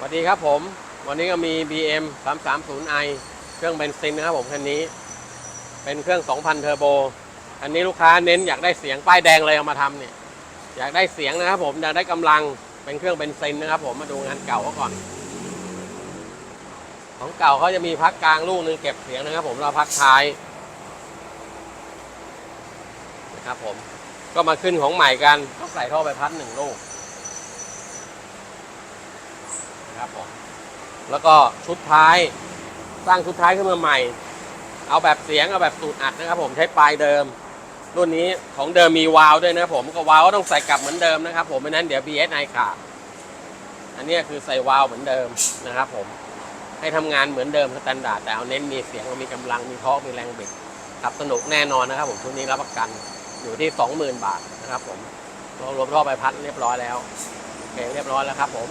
สวัสดีครับผม วันนี้ก็มี BM 330i เครื่องเบนซินนะครับผมคันนี้ เป็นเครื่อง 2,000 เทอร์โบ อันนี้ลูกค้าเน้นอยากได้เสียงป้ายแดงเลยเอามาทำเนี่ย อยากได้เสียงนะครับผมอยากได้กำลังเป็นเครื่องเบนซินนะครับผมมาดูงานเก่าเขาก่อน ของเก่าเขาจะมีพักกลางลูกหนึงเก็บเสียงนะครับผมเราพักท้ายนะครับผมก็มาขึ้นของใหม่กันก็ใส่ท่อไปพัดหนึ่งลูก นะ ครับผมแล้วก็ชุดท้ายสร้างชุดท้ายขึ้นมาใหม่ เอาแบบเสียงเอาแบบสูตรอัดนะครับ ผมใช้ปลายเดิม รุ่นนี้ของเดิมมีวาล์วด้วยนะผมก็วาล์วก็ต้องใส่กลับเหมือนเดิมนะครับ ผมไม่นั้นเดี๋ยว BSI ขาดอันนี้คือใส่วาล์วเหมือนเดิมนะครับ ผมให้ทำงานเหมือนเดิมสแตนดาร์ดแต่เอาเน้นมีเสียงมีกำลังมีทอมีแรงบิดขับสนุกแน่นอนนะครับ ผมชุดนี้รับประกันอยู่ที่ 20,000 บาทนะครับ ผมรวมท่อใบพัดเรียบร้อยแล้วโอเคเรียบร้อยแล้วครับ ผม